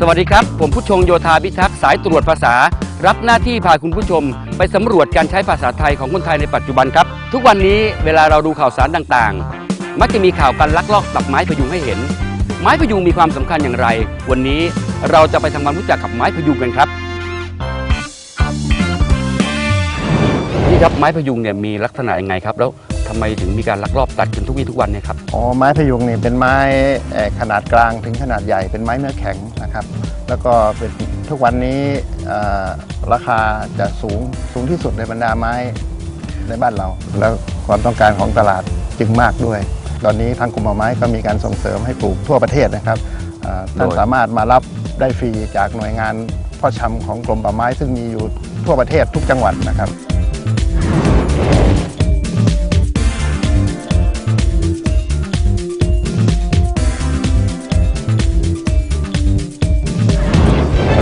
สวัสดีครับ ผมผู้ชงโยธาพิทักษ์สายตรวจภาษา รับหน้าที่พาคุณผู้ชม ไปสำรวจการใช้ภาษาไทยของคนไทยในปัจจุบันครับ ทุกวันนี้เวลาเราดูข่าวสารต่างๆ มักจะมีข่าวการลักลอบตัดไม้พยุงให้เห็น ไม้พยุงมีความสำคัญอย่างไร วันนี้เราจะไปทำความรู้จักกับไม้พยุงกันครับนี่ครับไม้พยุงเนี่ยมีลักษณะยังไงครับแล้ว ทำไมถึงมีการลักลอบตัดกันทุกวี่ทุกวันเนี่ยครับอ๋อไม้พยุงนี่เป็นไม้เอ่อขนาดกลางถึงขนาดใหญ่เป็นไม้เนื้อแข็งนะครับ แล้วก็เป็นทุกวันนี้เอ่อราคาจะสูงสูงที่สุดในบรรดาไม้ในบ้านเรา แล้วความต้องการของตลาดจึงมากด้วย ตอนนี้ทางกรมป่าไม้ก็มีการส่งเสริมให้ปลูกทั่วประเทศนะครับเอ่อท่านโดยสามารถมารับได้ฟรีจากหน่วยงานเพ่อชำของกรมป่าไม้ซึ่งมีอยู่ทั่วประเทศทุกจังหวัดนะครับ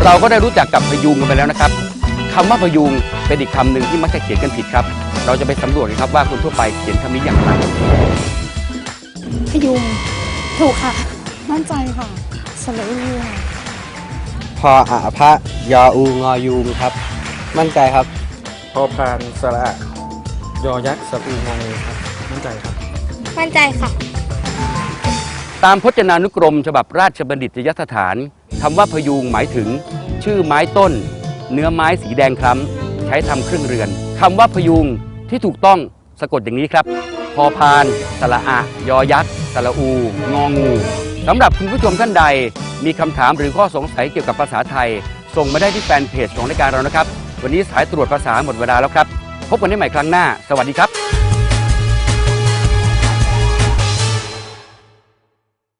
เราก็ได้รู้จักกับพยุงกันไปแล้วนะครับคำว่าพยุงเป็นอีกคำหนึ่งที่มักจะเขียนกันผิดครับ เราจะไปสำรวจกันครับว่าคนทั่วไปเขียนคำนี้อย่างไรพยุงถูกค่ะ มั่นใจค่ะสระอูค่ะพออะพระยออูงอยูงครับ มั่นใจครับ พอพานสระยอยักษ์สระอูงองูครับ มั่นใจครับ มั่นใจค่ะ ตามพจนานุกรม ฉบับราชบัณฑิตยสถานคำว่าพยุงหมายถึง ชื่อไม้ต้น เนื้อไม้สีแดงคล้ำใช้ทำเครื่องเรือนคำว่าพยุงที่ถูกต้องสะกดอย่างนี้ครับพอพานสระอะ ยอยักษ์สระอู งองูสำหรับคุณผู้ชมท่านใด มีคำถามหรือข้อสงสัยเกี่ยวกับภาษาไทย ส่งมาได้ที่แฟนเพจของรายการเรานะครับ วันนี้สายตรวจภาษาหมดเวลาแล้วครับ พบกันได้ใหม่ครั้งหน้า สวัสดีครับ